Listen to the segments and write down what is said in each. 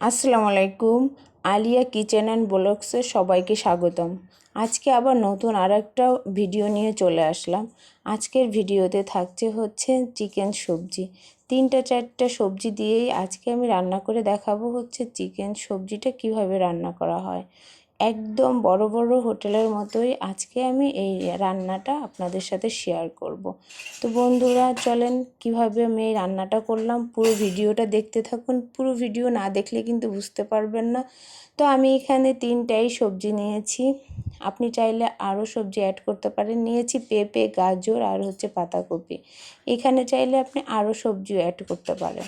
আসসালামু আলাইকুম। Alia kitchen and ব্লগসে সবাইকে স্বাগতম। আজকে আবার নতুন আর একটা ভিডিও নিয়ে চলে আসলাম। আজকের ভিডিওতে থাকছে হচ্ছে চিকেন সবজি। তিনটা চারটা সবজি দিয়েই আজকে আমি রান্না করে দেখাবো হচ্ছে চিকেন সবজিটা কীভাবে রান্না করা হয়। একদম বড় বড় হোটেলের মতোই আজকে আমি এই রান্নাটা আপনাদের সাথে শেয়ার করব। তো বন্ধুরা, চলেন কীভাবে আমি এই রান্নাটা করলাম, পুরো ভিডিওটা দেখতে থাকুন। পুরো ভিডিও না দেখলে কিন্তু বুঝতে পারবেন না। তো আমি এখানে তিনটাই সবজি নিয়েছি। আপনি চাইলে আরও সবজি অ্যাড করতে পারেন। নিয়েছি পেঁপে, গাজর আর হচ্ছে পাতাকপি। এখানে চাইলে আপনি আরও সবজি অ্যাড করতে পারেন।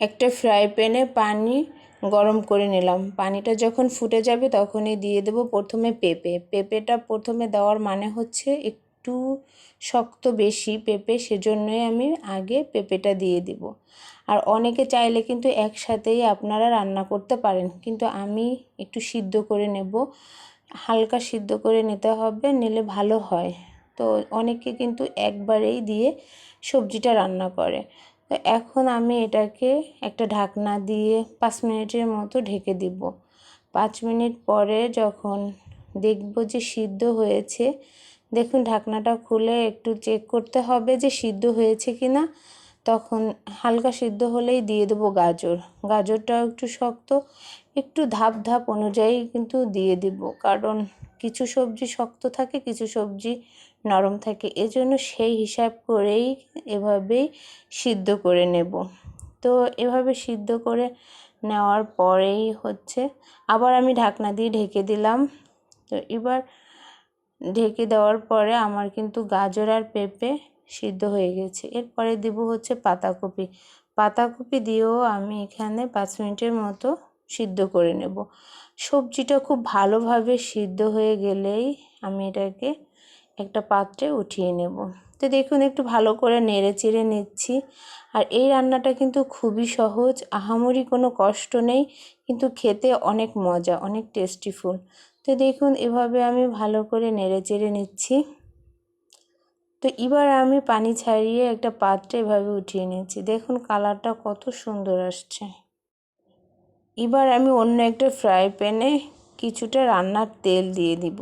একটা ফ্রাই প্যানে পানি গরম করে নিলাম। পানিটা যখন ফুটে যাবে তখনই দিয়ে দেব প্রথমে পেঁপে। পেঁপেটা প্রথমে দেওয়ার মানে হচ্ছে একটু শক্ত বেশি পেঁপে, সেজন্যই আমি আগে পেঁপেটা দিয়ে দিব। আর অনেকে চাইলে কিন্তু একসাথেই আপনারা রান্না করতে পারেন। কিন্তু আমি একটু সিদ্ধ করে নেব। হালকা সিদ্ধ করে নিতে হবে, নিলে ভালো হয়। তো অনেকে কিন্তু একবারেই দিয়ে সবজিটা রান্না করে। তো এখন আমি এটাকে একটা ঢাকনা দিয়ে পাঁচ মিনিটের মতো ঢেকে দিব। পাঁচ মিনিট পরে যখন দেখব যে সিদ্ধ হয়েছে, দেখুন ঢাকনাটা খুলে একটু চেক করতে হবে যে সিদ্ধ হয়েছে কি না তখন হালকা সিদ্ধ হলেই দিয়ে দেবো গাজর। গাজরটাও একটু শক্ত, একটু ধাপ ধাপ অনুযায়ী কিন্তু দিয়ে দিব। কারণ কিছু সবজি শক্ত থাকে, কিছু সবজি নরম থাকে। এজন্য সেই হিসাব করেই এভাবেই সিদ্ধ করে নেব। তো এভাবে সিদ্ধ করে নেওয়ার পরেই হচ্ছে আবার আমি ঢাকনা দিয়ে ঢেকে দিলাম। তো এবার ঢেকে দেওয়ার পরে আমার কিন্তু গাজর আর পেঁপে সিদ্ধ হয়ে গেছে। এরপরে দেবো হচ্ছে পাতাকপি। পাতাকপি দিয়েও আমি এখানে পাঁচ মিনিটের মতো সিদ্ধ করে নেব। সবজিটা খুব ভালোভাবে সিদ্ধ হয়ে গেলেই আমি এটাকে একটা পাত্রে উঠিয়ে নেব। তো দেখুন, একটু ভালো করে নেড়ে চেড়ে নিচ্ছি। আর এই রান্নাটা কিন্তু খুবই সহজ, আহামরি কোনো কষ্ট নেই, কিন্তু খেতে অনেক মজা, অনেক টেস্টিফুল তো দেখুন, এভাবে আমি ভালো করে নেড়ে চেড়ে নিচ্ছি। তো এবার আমি পানি ছাড়িয়ে একটা পাত্রে এভাবে উঠিয়ে নিচ্ছি। দেখুন, কালারটা কত সুন্দর আসছে। এবার আমি অন্য একটা ফ্রাই প্যানে কিছুটা রান্নার তেল দিয়ে দিব।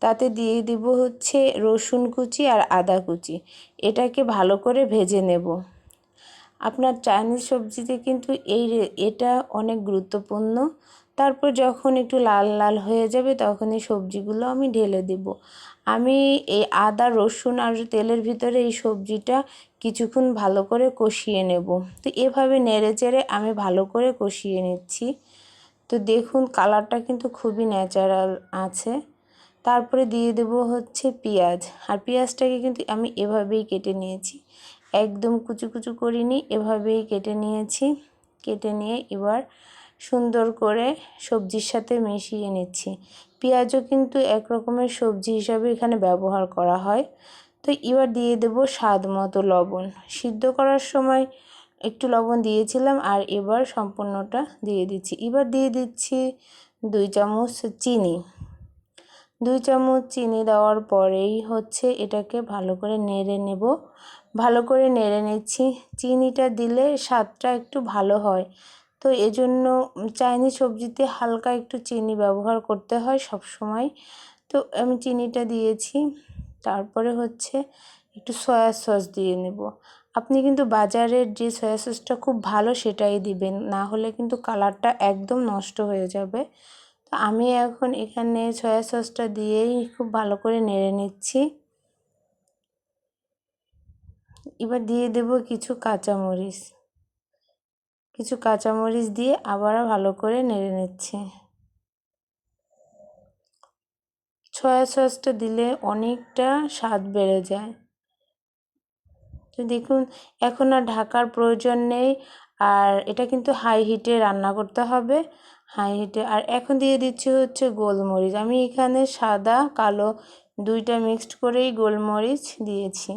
তাতে দিয়ে দিব হচ্ছে রসুন কুচি আর আদা কুচি। এটাকে ভালো করে ভেজে নেব। আপনার চাইনিজ সবজিতে কিন্তু এই এটা অনেক গুরুত্বপূর্ণ। তারপর যখন একটু লাল লাল হয়ে যাবে তখন এই সবজিগুলো আমি ঢেলে দেব। আমি এই আদা, রসুন আর তেলের ভিতরে এই সবজিটা কিছুক্ষণ ভালো করে কষিয়ে নেব। তো এভাবে নেড়ে চেড়ে আমি ভালো করে কষিয়ে নিচ্ছি। তো দেখুন কালারটা কিন্তু খুবই ন্যাচারাল আছে। তারপরে দিয়ে দেব হচ্ছে পেঁয়াজ। আর পেঁয়াজটাকে কিন্তু আমি এভাবেই কেটে নিয়েছি। একদম কুচু কুচু করিনি, এভাবেই কেটে নিয়েছি। কেটে নিয়ে এবার সুন্দর করে সবজির সাথে মিশিয়ে নিচ্ছি। পেঁয়াজও কিন্তু এক রকমের সবজি হিসাবে এখানে ব্যবহার করা হয়। তো এবার দিয়ে দেব স্বাদ মতো লবণ। সিদ্ধ করার সময় একটু লবণ দিয়েছিলাম আর এবার সম্পূর্ণটা দিয়ে দিচ্ছি। এবার দিয়ে দিচ্ছি দুই চামচ চিনি। দুই চামচ চিনি দেওয়ার পরেই হচ্ছে এটাকে ভালো করে নেড়ে নেব। ভালো করে নেড়ে নিচ্ছি। চিনিটা দিলে স্বাদটা একটু ভালো হয়। তো এজন্য চাইনিজ সবজিতে হালকা একটু চিনি ব্যবহার করতে হয় সব সময় তো আমি চিনিটা দিয়েছি, তারপরে হচ্ছে একটু সয়া সস দিয়ে নেব। আপনি কিন্তু বাজারের যে সয়া সসটা খুব ভালো সেটাই দিবেন, না হলে কিন্তু কালারটা একদম নষ্ট হয়ে যাবে। তো আমি এখন এখানে সয়া সসটা দিয়েই খুব ভালো করে নেড়ে নিচ্ছি। এবার দিয়ে দেব কিছু কাঁচামরিচ। কিছু কাঁচামরিচ দিয়ে আবারও ভালো করে নেড়ে নিচ্ছি। সয়া সসটা দিলে অনেকটা স্বাদ বেড়ে যায়। তো দেখুন, এখন আর ঢাকার প্রয়োজন নেই, আর এটা কিন্তু হাই হিটে রান্না করতে হবে। হাই হিটে আর এখন দিয়ে দিচ্ছি হচ্ছে গোলমরিচ। আমি এখানে সাদা, কালো দুইটা মিক্সড করেই গোলমরিচ দিয়েছি।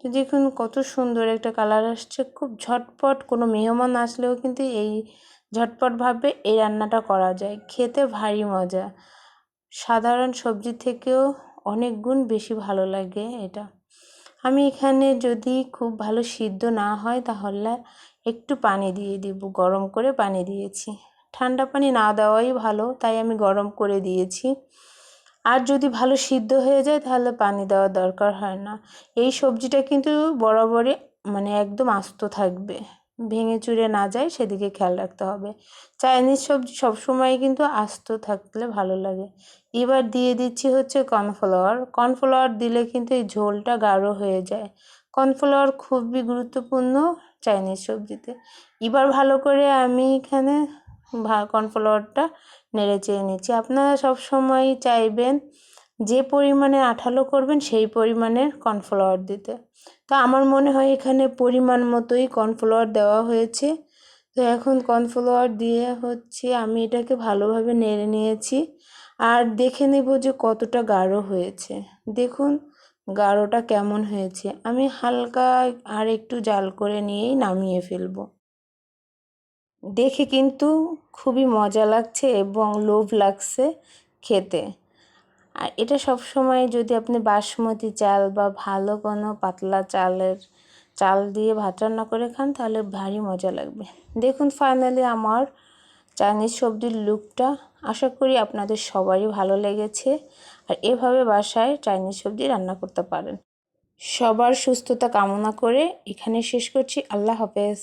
তো দেখুন কত সুন্দর একটা কালার আসছে। খুব ঝটপট কোনো মেহমান আসলেও কিন্তু এই ঝটপটভাবে এই রান্নাটা করা যায়। খেতে ভারী মজা। সাধারণ সবজি থেকেও অনেক গুণ বেশি ভালো লাগে এটা। আমি এখানে যদি খুব ভালো সিদ্ধ না হয় তাহলে একটু পানি দিয়ে দিব। গরম করে পানি দিয়েছি। ঠান্ডা পানি না দেওয়াই ভালো, তাই আমি গরম করে দিয়েছি। আর যদি ভালো সিদ্ধ হয়ে যায়, তাহলে পানি দেওয়ার দরকার হয় না। এই সবজিটা কিন্তু বরাবরই মানে একদম আস্ত থাকবে। ভেঙে চুরে না যায়, সেদিকে খেয়াল রাখতে হবে। চাইনিজ সবজি সবসময় কিন্তু আস্ত থাকলে ভালো লাগে। এবার দিয়ে দিচ্ছি হচ্ছে কর্নফ্লাওয়ার। কর্নফ্লাওয়ার দিলে কিন্তু এই ঝোলটা গাঢ় হয়ে যায়। কর্নফ্লাওয়ার খুবই গুরুত্বপূর্ণ চাইনিজ সবজিতে। এবার ভালো করে আমি এখানে কর্নফ্লাওয়ারটা নেড়ে চেয়ে নিচ্ছি। আপনারা সব সময় চাইবেন যে পরিমাণে আঠালো করবেন, সেই পরিমাণের কর্নফ্লাওয়ার দিতে। তো আমার মনে হয় এখানে পরিমাণ মতোই কর্নফ্লাওয়ার দেওয়া হয়েছে। তো এখন কর্নফ্লাওয়ার দিয়ে হচ্ছে আমি এটাকে ভালোভাবে নেড়ে নিয়েছি। আর দেখে নেব যে কতটা গাঢ় হয়েছে। দেখুন গাঢ়টা কেমন হয়েছে। আমি হালকা আর একটু জাল করে নিয়েই নামিয়ে ফেলব। দেখে কিন্তু খুবই মজা লাগছে এবং লোভ লাগছে খেতে। আর এটা সব সময় যদি আপনি বাসমতি চাল বা ভালো কোনো পাতলা চালের চাল দিয়ে ভাত রান্না করে খান, তাহলে ভারী মজা লাগবে। দেখুন ফাইনালি আমার চাইনিজ সবজির লুকটা আশা করি আপনাদের সবারই ভালো লেগেছে। আর এভাবে বাসায় চাইনিজ সবজি রান্না করতে পারেন। সবার সুস্থতা কামনা করে এখানে শেষ করছি। আল্লাহ হাফেজ।